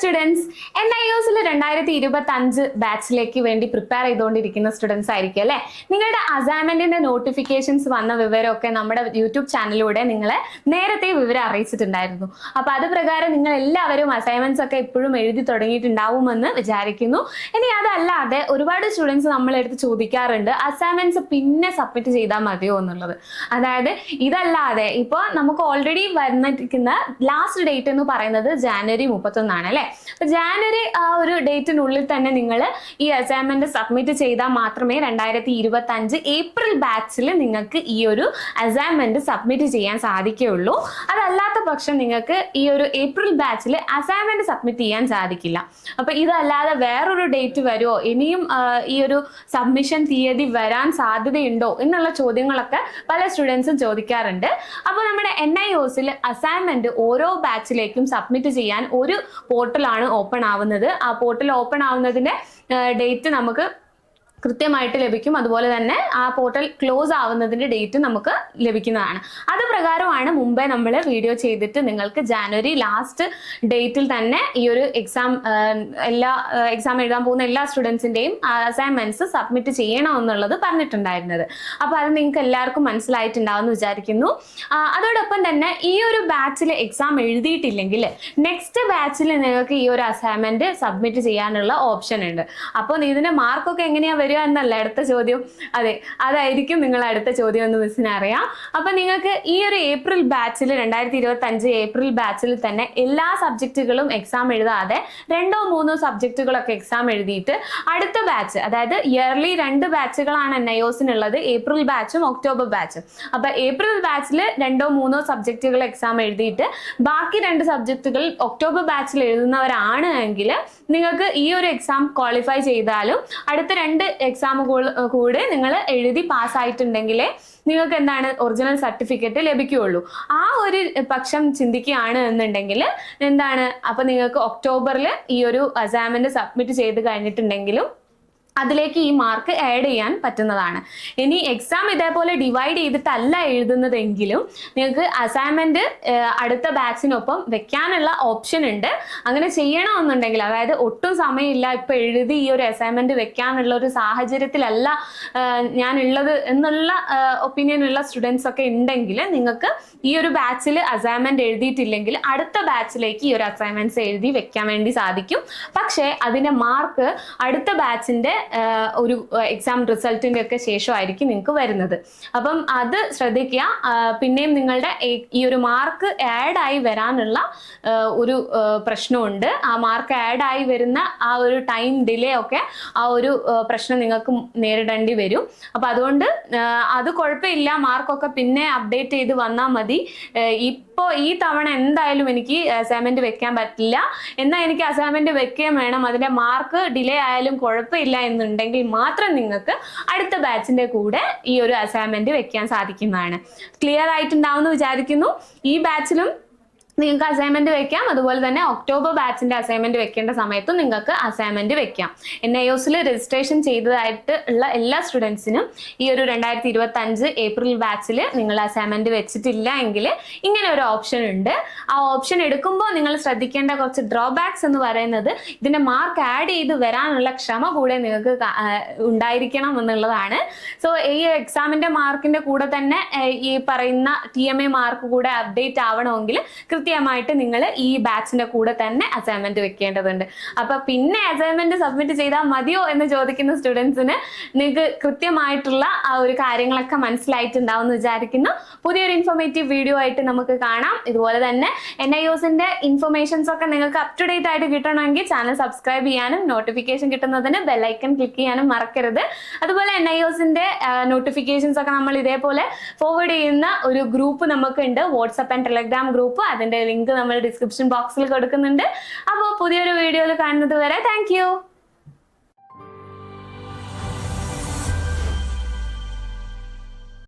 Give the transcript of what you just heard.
Students N I Ozil രണ്ടായിരത്തി ഇരുപത്തി അഞ്ച് ബാച്ചിലേക്ക് വേണ്ടി പ്രിപ്പയർ ചെയ്തുകൊണ്ടിരിക്കുന്ന സ്റ്റുഡൻസ് ആയിരിക്കും അല്ലേ? നിങ്ങളുടെ അസൈൻമെന്റിന്റെ നോട്ടിഫിക്കേഷൻസ് വന്ന വിവരമൊക്കെ നമ്മുടെ യൂട്യൂബ് ചാനലിലൂടെ നിങ്ങളെ നേരത്തെ വിവരം അറിയിച്ചിട്ടുണ്ടായിരുന്നു. അപ്പൊ അത് പ്രകാരം നിങ്ങൾ എല്ലാവരും അസൈൻമെന്റ്സ് ഒക്കെ ഇപ്പോഴും എഴുതി തുടങ്ങിയിട്ടുണ്ടാവുമെന്ന് വിചാരിക്കുന്നു. ഇനി അതല്ലാതെ ഒരുപാട് സ്റ്റുഡൻസ് നമ്മളെടുത്ത് ചോദിക്കാറുണ്ട് അസൈൻമെന്റ്സ് പിന്നെ സബ്മിറ്റ് ചെയ്താൽ മതിയോ? എന്നുള്ളത്. അതായത് ഇതല്ലാതെ ഇപ്പോൾ നമുക്ക് ഓൾറെഡി വന്നിരിക്കുന്ന ലാസ്റ്റ് ഡേറ്റ് എന്ന് പറയുന്നത് ജാനുവരി മുപ്പത്തൊന്നാണ് അല്ലേ? അപ്പൊ ജാനുവരി ആ ഒരു ഡേറ്റിനുള്ളിൽ തന്നെ നിങ്ങൾ ഈ അസൈൻമെന്റ് സബ്മിറ്റ് ചെയ്താൽ മാത്രമേ രണ്ടായിരത്തി ഇരുപത്തി അഞ്ച് ഏപ്രിൽ ബാച്ചിൽ നിങ്ങൾക്ക് ഈ ഒരു അസൈൻമെന്റ് സബ്മിറ്റ് ചെയ്യാൻ സാധിക്കുകയുള്ളൂ. അതല്ലാത്ത പക്ഷം നിങ്ങൾക്ക് ഈ ഒരു ഏപ്രിൽ ബാച്ചിൽ അസൈൻമെന്റ് സബ്മിറ്റ് ചെയ്യാൻ സാധിക്കില്ല. അപ്പൊ ഇതല്ലാതെ വേറൊരു ഡേറ്റ് വരുമോ ഇനിയും ഈ ഒരു സബ്മിഷൻ തീയതി വരാൻ സാധ്യതയുണ്ടോ? എന്നുള്ള ചോദ്യങ്ങളൊക്കെ പല സ്റ്റുഡൻസും ചോദിക്കാറുണ്ട്. അപ്പോൾ നമ്മുടെ എൻ ഐ ഒസിൽ അസൈൻമെന്റ് ഓരോ ബാച്ചിലേക്കും സബ്മിറ്റ് ചെയ്യാൻ ഒരു പോർട്ടലാണ് ഓപ്പൺ ആവുന്നത്. ആ പോർട്ടൽ ഓപ്പൺ ആവുന്നതിന്റെ ഡേറ്റ് നമുക്ക് കൃത്യമായിട്ട് ലഭിക്കും. അതുപോലെ തന്നെ ആ പോർട്ടൽ ക്ലോസ് ആവുന്നതിന്റെ ഡേറ്റ് നമുക്ക് ലഭിക്കുന്നതാണ്. അത് പ്രകാരമാണ് മുമ്പേ നമ്മൾ വീഡിയോ ചെയ്തിട്ട് നിങ്ങൾക്ക് ജാനുവരി ലാസ്റ്റ് ഡേറ്റിൽ തന്നെ ഈ ഒരു എക്സാം എല്ലാ എക്സാം എഴുതാൻ പോകുന്ന എല്ലാ സ്റ്റുഡൻസിന്റെയും അസൈൻമെന്റ്സ് സബ്മിറ്റ് ചെയ്യണം എന്നുള്ളത് പറഞ്ഞിട്ടുണ്ടായിരുന്നത്. അപ്പൊ അത് നിങ്ങൾക്ക് എല്ലാവർക്കും മനസ്സിലായിട്ടുണ്ടാവും എന്ന് വിചാരിക്കുന്നു അതോടൊപ്പം തന്നെ ഈ ഒരു ബാച്ചിൽ എക്സാം എഴുതിയിട്ടില്ലെങ്കിൽ നെക്സ്റ്റ് ബാച്ചിൽ നിങ്ങൾക്ക് ഈ ഒരു അസൈൻമെന്റ് സബ്മിറ്റ് ചെയ്യാനുള്ള ഓപ്ഷൻ ഉണ്ട്. അപ്പോൾ ഇതിന്റെ മാർക്കൊക്കെ എങ്ങനെയാ വരിക എന്നല്ല അടുത്ത ചോദ്യം. അതെ അതായിരിക്കും നിങ്ങൾ അടുത്ത ചോദ്യം എന്ന് മിസ്സിനറിയാം അപ്പൊ നിങ്ങൾക്ക് ഈ ഒരു ഏപ്രിൽ ബാച്ചിൽ രണ്ടായിരത്തി ഇരുപത്തി അഞ്ച് ഏപ്രിൽ ബാച്ചിൽ തന്നെ എല്ലാ സബ്ജക്റ്റുകളും എക്സാം എഴുതാതെ രണ്ടോ മൂന്നോ സബ്ജക്റ്റുകളൊക്കെ എക്സാം എഴുതിയിട്ട് അടുത്ത ബാച്ച് അതായത് ഇയർലി രണ്ട് ബാച്ചുകളാണ് എൻ ഐ ഒസിനുള്ളത് ഏപ്രിൽ ബാച്ചും ഒക്ടോബർ ബാച്ചും അപ്പൊ ഏപ്രിൽ ബാച്ചിൽ രണ്ടോ മൂന്നോ സബ്ജക്റ്റുകൾ എക്സാം എഴുതിയിട്ട് ബാക്കി രണ്ട് സബ്ജക്റ്റുകൾ ഒക്ടോബർ ബാച്ചിൽ എഴുതുന്നവരാണ് എങ്കിൽ നിങ്ങൾക്ക് ഈ ഒരു എക്സാം ക്വാളിഫൈ ചെയ്താലും അടുത്ത രണ്ട് എക്സാം കൂടെ നിങ്ങൾ എഴുതി പാസ്സായിട്ടുണ്ടെങ്കിലേ നിങ്ങൾക്ക് എന്താണ് ഒറിജിനൽ സർട്ടിഫിക്കറ്റ് ലഭിക്കുകയുള്ളൂ. ആ ഒരു പക്ഷം ചിന്തിക്കുകയാണ് എന്നുണ്ടെങ്കിൽ എന്താണ്? അപ്പൊ നിങ്ങൾക്ക് ഒക്ടോബറിൽ ഈ ഒരു അസാമിന്റെ സബ്മിറ്റ് ചെയ്ത് കഴിഞ്ഞിട്ടുണ്ടെങ്കിലും അതിലേക്ക് ഈ മാർക്ക് ആഡ് ചെയ്യാൻ പറ്റുന്നതാണ്. ഇനി എക്സാം ഇതേപോലെ ഡിവൈഡ് ചെയ്തിട്ടല്ല എഴുതുന്നതെങ്കിലും നിങ്ങൾക്ക് അസൈൻമെന്റ് അടുത്ത ബാച്ചിനൊപ്പം വെക്കാനുള്ള ഓപ്ഷൻ ഉണ്ട്. അങ്ങനെ ചെയ്യണമെന്നുണ്ടെങ്കിൽ അതായത് ഒട്ടും സമയമില്ല ഇപ്പൊ എഴുതി ഈ ഒരു അസൈൻമെന്റ് വെക്കാനുള്ള ഒരു സാഹചര്യത്തിലല്ല ഞാൻ ഉള്ളത് എന്നുള്ള ഒപ്പീനിയൻ ഉള്ള സ്റ്റുഡൻസ് ഒക്കെ ഉണ്ടെങ്കിൽ നിങ്ങൾക്ക് ഈ ഒരു ബാച്ചിൽ അസൈൻമെന്റ് എഴുതിയിട്ടില്ലെങ്കിൽ അടുത്ത ബാച്ചിലേക്ക് ഈ ഒരു അസൈൻമെന്റ്സ് എഴുതി വെക്കാൻ വേണ്ടി സാധിക്കും. പക്ഷേ അതിന്റെ മാർക്ക് അടുത്ത ബാച്ചിന്റെ ഒരു എക്സാം റിസൾട്ടിന്റെ ഒക്കെ ശേഷമായിരിക്കും നിങ്ങൾക്ക് വരുന്നത്. അപ്പം അത് ശ്രദ്ധിക്കുക. പിന്നെയും നിങ്ങളുടെ ഈ- ഈ ഒരു മാർക്ക് ആഡായി വരാനുള്ള ഒരു പ്രശ്നമുണ്ട്. ആ മാർക്ക് ആഡായി വരുന്ന ആ ഒരു ടൈം ഡിലേ ഒക്കെ ആ ഒരു പ്രശ്നം നിങ്ങൾക്ക് നേരിടേണ്ടി വരും. അപ്പൊ അതുകൊണ്ട് അത് കുഴപ്പമില്ല. മാർക്കൊക്കെ പിന്നെ അപ്ഡേറ്റ് ചെയ്ത് വന്നാൽ മതി. ഇപ്പോൾ ഈ തവണ എന്തായാലും എനിക്ക് അസൈൻമെന്റ് വെക്കാൻ പറ്റില്ല. എന്നാൽ എനിക്ക് അസൈൻമെന്റ് വെക്കുകയും വേണം. അതിന്റെ മാർക്ക് ഡിലേ ആയാലും കുഴപ്പമില്ല എന്നുണ്ടെങ്കിൽ മാത്രം നിങ്ങൾക്ക് അടുത്ത ബാച്ചിന്റെ കൂടെ ഈ ഒരു അസൈൻമെന്റ് വെക്കാൻ സാധിക്കുന്നതാണ്. ക്ലിയർ ആയിട്ടുണ്ടാവും എന്ന് വിചാരിക്കുന്നു. ഈ ബാച്ചിലും നിങ്ങൾക്ക് അസൈൻമെന്റ് വെക്കാം. അതുപോലെ തന്നെ ഒക്ടോബർ ബാച്ചിന്റെ അസൈൻമെന്റ് വെക്കേണ്ട സമയത്തും നിങ്ങൾക്ക് അസൈൻമെന്റ് വെക്കാം. എൻ ഐ ഒസിൽ രജിസ്ട്രേഷൻ ചെയ്തതായിട്ട് ഉള്ള എല്ലാ സ്റ്റുഡൻസിനും ഈ ഒരു രണ്ടായിരത്തി ഇരുപത്തി അഞ്ച് ഏപ്രിൽ ബാച്ചിൽ നിങ്ങൾ അസൈൻമെന്റ് വെച്ചിട്ടില്ല എങ്കിൽ ഇങ്ങനെ ഒരു ഓപ്ഷൻ ഉണ്ട്. ആ ഓപ്ഷൻ എടുക്കുമ്പോൾ നിങ്ങൾ ശ്രദ്ധിക്കേണ്ട കുറച്ച് ഡ്രോബാക്സ് എന്ന് പറയുന്നത് ഇതിന്റെ മാർക്ക് ആഡ് ചെയ്ത് വരാനുള്ള ക്ഷമ കൂടെ നിങ്ങൾക്ക് ഉണ്ടായിരിക്കണം എന്നുള്ളതാണ്. സോ ഈ എക്സാമിന്റെ മാർക്കിന്റെ കൂടെ തന്നെ ഈ പറയുന്ന ടി എം എ മാർക്ക് കൂടെ അപ്ഡേറ്റ് ആവണമെങ്കിൽ കൃത്യമായിട്ട് നിങ്ങൾ ഈ ബാച്ചിന്റെ കൂടെ തന്നെ അസൈൻമെന്റ് വെക്കേണ്ടതുണ്ട്. അപ്പൊ പിന്നെ അസൈൻമെന്റ് സബ്മിറ്റ് ചെയ്താൽ മതിയോ എന്ന് ചോദിക്കുന്ന സ്റ്റുഡൻസിന് നിങ്ങൾക്ക് കൃത്യമായിട്ടുള്ള ആ ഒരു കാര്യങ്ങളൊക്കെ മനസ്സിലായിട്ടുണ്ടാവും എന്ന് വിചാരിക്കുന്നു. പുതിയൊരു ഇൻഫോർമേറ്റീവ് വീഡിയോ ആയിട്ട് നമുക്ക് കാണാം. ഇതുപോലെ തന്നെ എൻ ഐ ഒസിന്റെ ഇൻഫർമേഷൻസ് ഒക്കെ നിങ്ങൾക്ക് അപ് ടു ഡേറ്റ് ആയിട്ട് കിട്ടണമെങ്കിൽ ചാനൽ സബ്സ്ക്രൈബ് ചെയ്യാനും നോട്ടിഫിക്കേഷൻ കിട്ടുന്നതിന് ബെല്ലൈക്കൺ ക്ലിക്ക് ചെയ്യാനും മറക്കരുത്. അതുപോലെ എൻ ഐ ഒസിന്റെ നോട്ടിഫിക്കേഷൻസ് ഒക്കെ നമ്മൾ ഇതേപോലെ ഫോർവേഡ് ചെയ്യുന്ന ഒരു ഗ്രൂപ്പ് നമുക്കുണ്ട്. വാട്സപ്പ് ആൻഡ് ടെലഗ്രാം ഗ്രൂപ്പ് അതിന്റെ ലിങ്ക് നമ്മൾ ഡിസ്ക്രിപ്ഷൻ ബോക്സിൽ കൊടുക്കുന്നുണ്ട്. അപ്പോൾ പുതിയൊരു വീഡിയോയിൽ കാണുന്നത് വരെ താങ്ക്